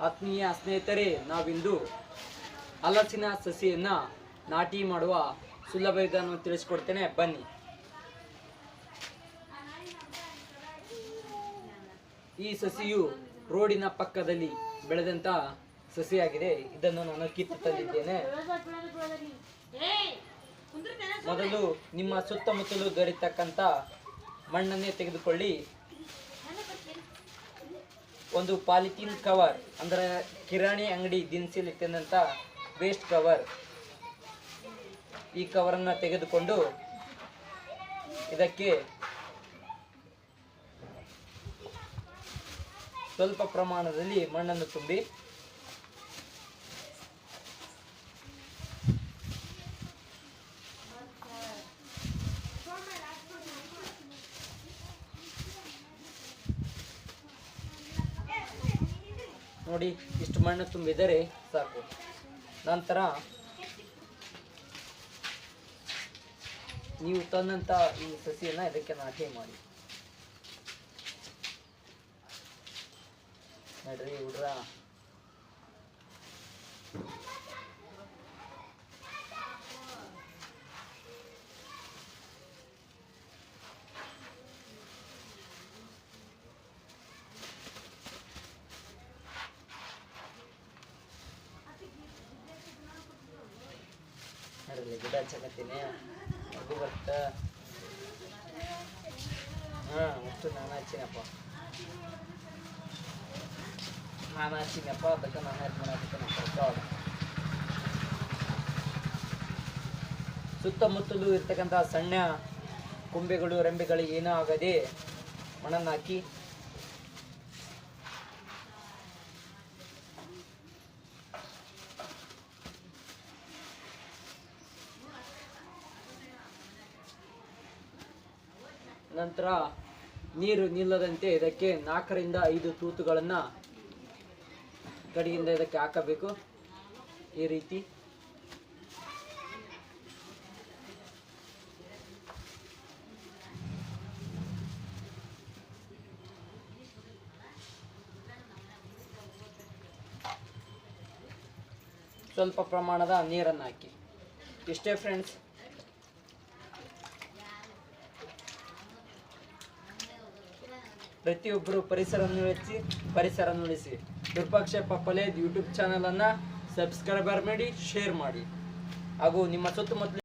ಆತ್ಮೀಯ ಸ್ನೇಹಿತರೆ, ನಾವಿಂದು ಹಲಸಿನ ಸಸಿಯನ್ನು ನಾಟಿ ಮಾಡುವ ಸುಲಭ ವಿಧಾನವನ್ನು ತಿಳಿಸ್ಕೊಡ್ತೇನೆ. ಬನ್ನಿ. ಈ ಸಸಿಯು ರೋಡಿನ ಪಕ್ಕದಲ್ಲಿ ಬೆಳೆದಂತ ಸಸಿಯಾಗಿದೆ. ಇದನ್ನು ನಾನು ಕಿತ್ತು ತಂದಿದ್ದೇನೆ. ಮೊದಲು ನಿಮ್ಮ ಸುತ್ತಮುತ್ತಲು ದೊರೆತಕ್ಕಂಥ ಮಣ್ಣನ್ನೇ ತೆಗೆದುಕೊಳ್ಳಿ. ಒಂದು ಪಾಲಿಥೀನ್ ಕವರ್ ಅಂದ್ರೆ ಕಿರಾಣಿ ಅಂಗಡಿ ದಿನಸಿಲಿ ತಿಂದಂತ ವೇಸ್ಟ್ ಕವರ್ ಈ ಕವರನ್ನು ತೆಗೆದುಕೊಂಡು ಇದಕ್ಕೆ ಸ್ವಲ್ಪ ಪ್ರಮಾಣದಲ್ಲಿ ಮಣ್ಣನ್ನು ತುಂಬಿ ನೋಡಿ, ಇಷ್ಟು ಮಣ್ಣು ತುಂಬಿದರೆ ಸಾಕು. ನಂತರ ನೀವು ತಂದಂತ ಈ ಸಸಿಯನ್ನ ಇದಕ್ಕೆ ನಾಟಿ ಮಾಡಿ. ನೋಡ್ರಿ ಹುಡ್ರ. ನೋಡ್ರಿ ಗಿಡ ಹಚ್ಚಕತ್ತೀನಿ ಅದು ಬರ್ತ ಹಾ ಅಷ್ಟು ನಾನು ಹಚ್ಚಿನಪ್ಪ ನಾನು ಹಚ್ಚಿನಪ್ಪ ಅದಕ್ಕೆ ನಾನು ಹೆಲ್ಪ್ ಮಾಡಕತ್ತೀನಪ್ಪ ಸುತ್ತಮುತ್ತಲು ಇರ್ತಕ್ಕಂಥ ಸಣ್ಣ ಕೊಂಬೆಗಳು ರೆಂಬೆಗಳು ಏನೂ ಆಗದೆ ಮಣ್ಣನ್ನು ಹಾಕಿ ನಂತರ ನೀರು ನಿಲ್ಲದಂತೆ ಇದಕ್ಕೆ ನಾಲ್ಕರಿಂದ ಐದು ತೂತುಗಳನ್ನು ಕಡೆಯಿಂದ ಇದಕ್ಕೆ ಹಾಕಬೇಕು. ಈ ರೀತಿ. ಸ್ವಲ್ಪ ಪ್ರಮಾಣದ ನೀರನ್ನು ಹಾಕಿ. ಇಷ್ಟೇ ಫ್ರೆಂಡ್ಸ್ ಪ್ರತಿಯೊಬ್ಬರು ಪರಿಸರವನ್ನು ಉಳಿಸಿ. ಪರಿಸರ ಉಳಿಸಿ ವಿರೂಪಾಕ್ಷ ಪಪ್ಪಲೇದ್ ಯೂಟ್ಯೂಬ್ ಚಾನಲನ್ನು ಸಬ್ಸ್ಕ್ರೈಬರ್ ಮಾಡಿ ಶೇರ್ ಮಾಡಿ. ಹಾಗೂ ನಿಮ್ಮ ಸುತ್ತಮುತ್ತಲ